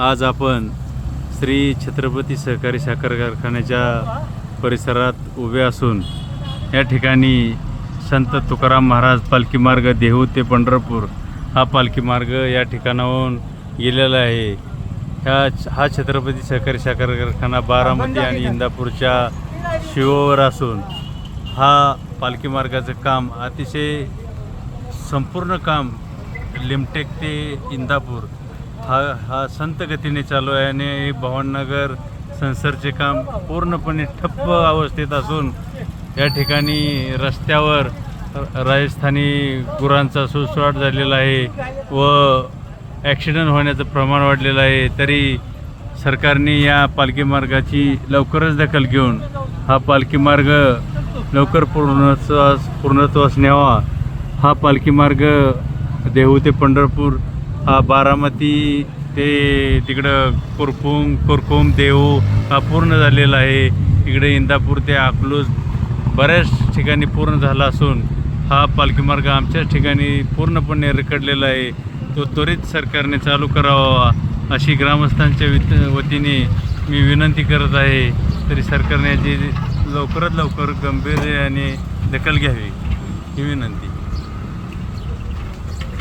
आज आपण श्री छत्रपती सहकारी साखर कारखान्याच्या परिसरात उभे असून या ठिकाणी संत तुकाराम महाराज पालखी मार्ग देहू ते पंढरपूर हा पालखी मार्ग या ठिकाणाहून गेलेला आहे. ह्या हा छत्रपती सहकारी साखर कारखाना बारामती आणि इंदापूरच्या शिवोवर असून हा पालखी मार्गाचं काम अतिशय संपूर्ण काम लिमटेक ते इंदापूर हा हा संत गतीने चालू आहे आणि भवाननगर संसरचे काम पूर्णपणे ठप्प अवस्थेत असून या ठिकाणी रस्त्यावर राजस्थानी गुरांचा सुसवाट झालेला आहे व ॲक्सिडंट होण्याचं प्रमाण वाढलेलं आहे. तरी सरकारने या पालखी मार्गाची लवकरच दखल घेऊन हा पालखी मार्ग लवकर पूर्णत्वास पूर्णत्वास न्यावा. हा पालखी मार्ग देहू ते पंढरपूर बारामती ते तिकडं कुरकुम कुरकुम देऊ हा पूर्ण झालेला आहे. इकडे इंदापूर ते अकलूज बऱ्याच ठिकाणी पूर्ण झाला असून हा पालखी मार्ग आमच्याच ठिकाणी पूर्णपणे रेकडलेला आहे. तो त्वरित सरकारने चालू करावा अशी ग्रामस्थांच्या वित वतीने मी विनंती करत आहे. तरी सरकारने याची लवकरात लवकर गंभीर आणि दखल घ्यावी ही विनंती.